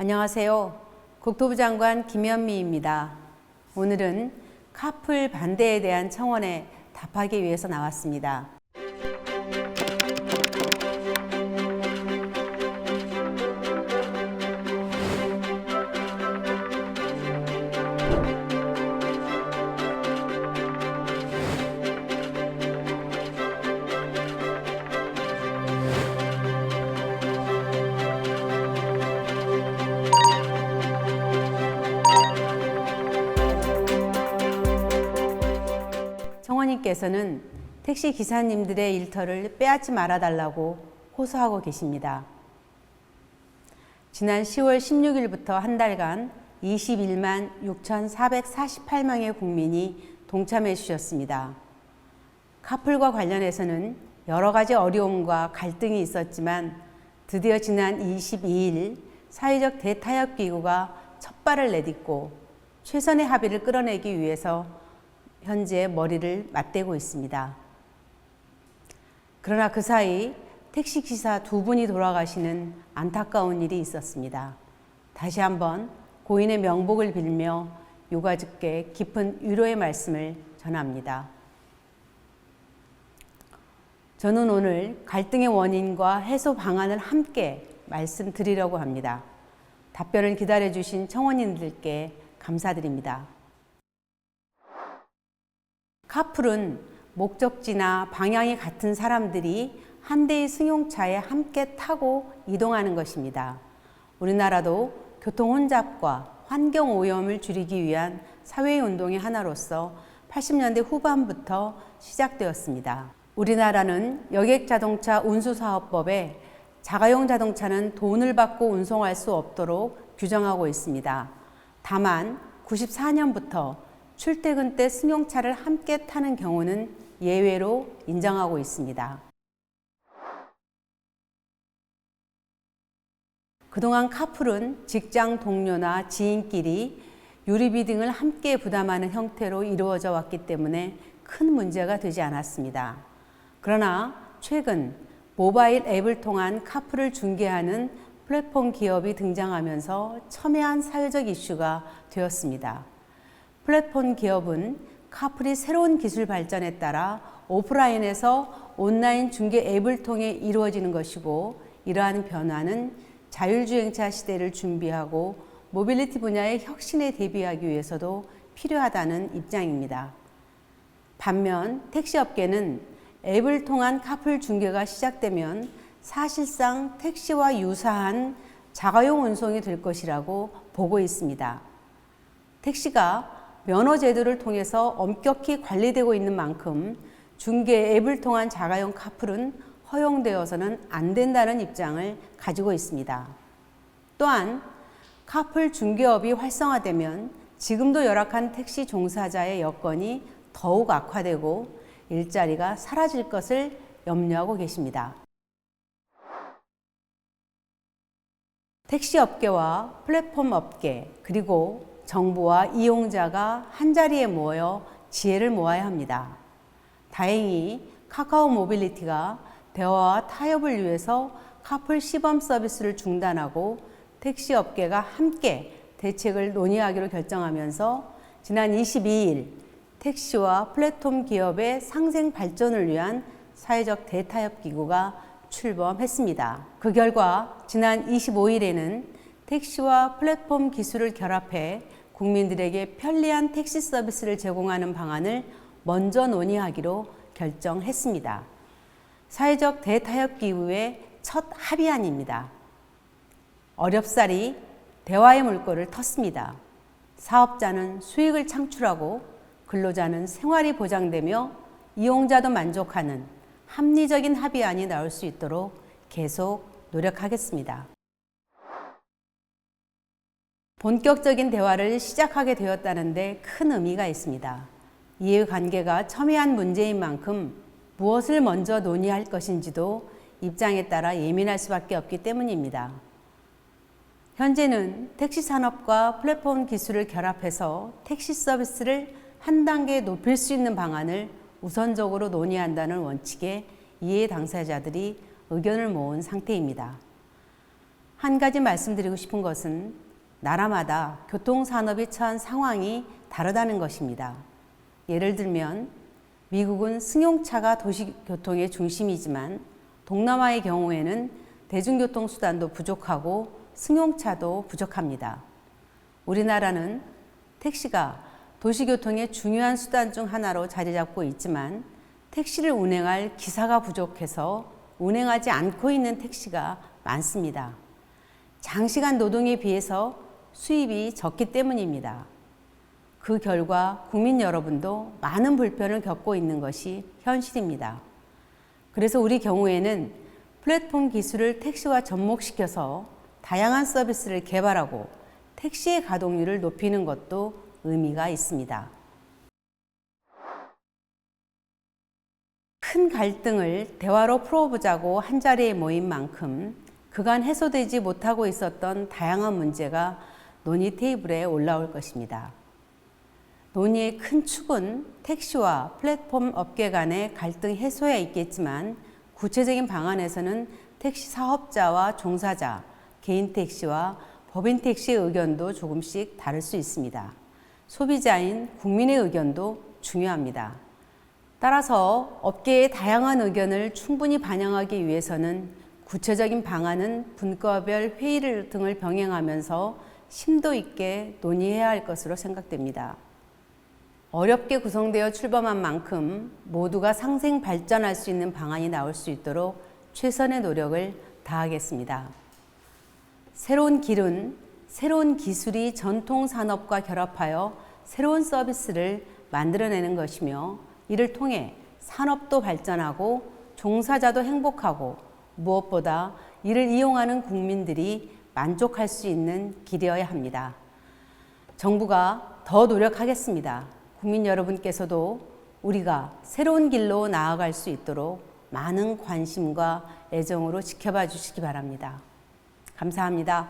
안녕하세요. 국토부 장관 김현미입니다. 오늘은 카풀 반대에 대한 청원에 답하기 위해서 나왔습니다. 청원님께서는 택시 기사님들의 일터를 빼앗지 말아달라고 호소하고 계십니다. 지난 10월 16일부터 한 달간 21만 6,448명의 국민이 동참해 주셨습니다. 카풀과 관련해서는 여러 가지 어려움과 갈등이 있었지만 드디어 지난 22일 사회적 대타협 기구가 첫 발을 내딛고 최선의 합의를 끌어내기 위해서 현재 머리를 맞대고 있습니다. 그러나 그 사이 택시 기사 두 분이 돌아가시는 안타까운 일이 있었습니다. 다시 한번 고인의 명복을 빌며 유가족께 깊은 위로의 말씀을 전합니다. 저는 오늘 갈등의 원인과 해소 방안을 함께 말씀드리려고 합니다. 답변을 기다려주신 청원인들께 감사드립니다. 카풀은 목적지나 방향이 같은 사람들이 한 대의 승용차에 함께 타고 이동하는 것입니다. 우리나라도 교통 혼잡과 환경 오염을 줄이기 위한 사회 운동의 하나로서 80년대 후반부터 시작되었습니다. 우리나라는 여객 자동차 운수 사업법에 자가용 자동차는 돈을 받고 운송할 수 없도록 규정하고 있습니다. 다만 94년부터 출퇴근 때 승용차를 함께 타는 경우는 예외로 인정하고 있습니다. 그동안 카풀은 직장 동료나 지인끼리 유리비 등을 함께 부담하는 형태로 이루어져 왔기 때문에 큰 문제가 되지 않았습니다. 그러나 최근 모바일 앱을 통한 카풀을 중개하는 플랫폼 기업이 등장하면서 첨예한 사회적 이슈가 되었습니다. 플랫폼 기업은 카풀이 새로운 기술 발전에 따라 오프라인에서 온라인 중개 앱을 통해 이루어지는 것이고 이러한 변화는 자율주행차 시대를 준비하고 모빌리티 분야의 혁신에 대비하기 위해서도 필요하다는 입장입니다. 반면 택시업계는 앱을 통한 카풀 중개가 시작되면 사실상 택시와 유사한 자가용 운송이 될 것이라고 보고 있습니다. 택시가 면허 제도를 통해서 엄격히 관리되고 있는 만큼 중개 앱을 통한 자가용 카풀은 허용되어서는 안 된다는 입장을 가지고 있습니다. 또한 카풀 중개업이 활성화되면 지금도 열악한 택시 종사자의 여건이 더욱 악화되고 일자리가 사라질 것을 염려하고 계십니다. 택시 업계와 플랫폼 업계 그리고 정부와 이용자가 한 자리에 모여 지혜를 모아야 합니다. 다행히 카카오 모빌리티가 대화와 타협을 위해서 카풀 시범 서비스를 중단하고 택시 업계가 함께 대책을 논의하기로 결정하면서 지난 22일 택시와 플랫폼 기업의 상생 발전을 위한 사회적 대타협 기구가 출범했습니다. 그 결과 지난 25일에는 택시와 플랫폼 기술을 결합해 국민들에게 편리한 택시 서비스를 제공하는 방안을 먼저 논의하기로 결정했습니다. 사회적 대타협 기구의 첫 합의안입니다. 어렵사리 대화의 물꼬를 텄습니다. 사업자는 수익을 창출하고 근로자는 생활이 보장되며 이용자도 만족하는 합리적인 합의안이 나올 수 있도록 계속 노력하겠습니다. 본격적인 대화를 시작하게 되었다는데 큰 의미가 있습니다. 이해관계가 첨예한 문제인 만큼 무엇을 먼저 논의할 것인지도 입장에 따라 예민할 수밖에 없기 때문입니다. 현재는 택시 산업과 플랫폼 기술을 결합해서 택시 서비스를 한 단계 높일 수 있는 방안을 우선적으로 논의한다는 원칙에 이해 당사자들이 의견을 모은 상태입니다. 한 가지 말씀드리고 싶은 것은 나라마다 교통산업이 처한 상황이 다르다는 것입니다. 예를 들면 미국은 승용차가 도시교통의 중심이지만 동남아의 경우에는 대중교통수단도 부족하고 승용차도 부족합니다. 우리나라는 택시가 도시교통의 중요한 수단 중 하나로 자리 잡고 있지만 택시를 운행할 기사가 부족해서 운행하지 않고 있는 택시가 많습니다. 장시간 노동에 비해서 수입이 적기 때문입니다. 그 결과 국민 여러분도 많은 불편을 겪고 있는 것이 현실입니다. 그래서 우리 경우에는 플랫폼 기술을 택시와 접목시켜서 다양한 서비스를 개발하고 택시의 가동률을 높이는 것도 의미가 있습니다. 큰 갈등을 대화로 풀어보자고 한자리에 모인 만큼 그간 해소되지 못하고 있었던 다양한 문제가 논의 테이블에 올라올 것입니다. 논의의 큰 축은 택시와 플랫폼 업계 간의 갈등 해소에 있겠지만 구체적인 방안에서는 택시 사업자와 종사자, 개인 택시와 법인 택시의 의견도 조금씩 다를 수 있습니다. 소비자인 국민의 의견도 중요합니다. 따라서 업계의 다양한 의견을 충분히 반영하기 위해서는 구체적인 방안은 분과별 회의를 등을 병행하면서 심도 있게 논의해야 할 것으로 생각됩니다. 어렵게 구성되어 출범한 만큼 모두가 상생 발전할 수 있는 방안이 나올 수 있도록 최선의 노력을 다하겠습니다. 새로운 길은 새로운 기술이 전통 산업과 결합하여 새로운 서비스를 만들어내는 것이며 이를 통해 산업도 발전하고 종사자도 행복하고 무엇보다 이를 이용하는 국민들이 만족할 수 있는 길이어야 합니다. 정부가 더 노력하겠습니다. 국민 여러분께서도 우리가 새로운 길로 나아갈 수 있도록 많은 관심과 애정으로 지켜봐 주시기 바랍니다. 감사합니다.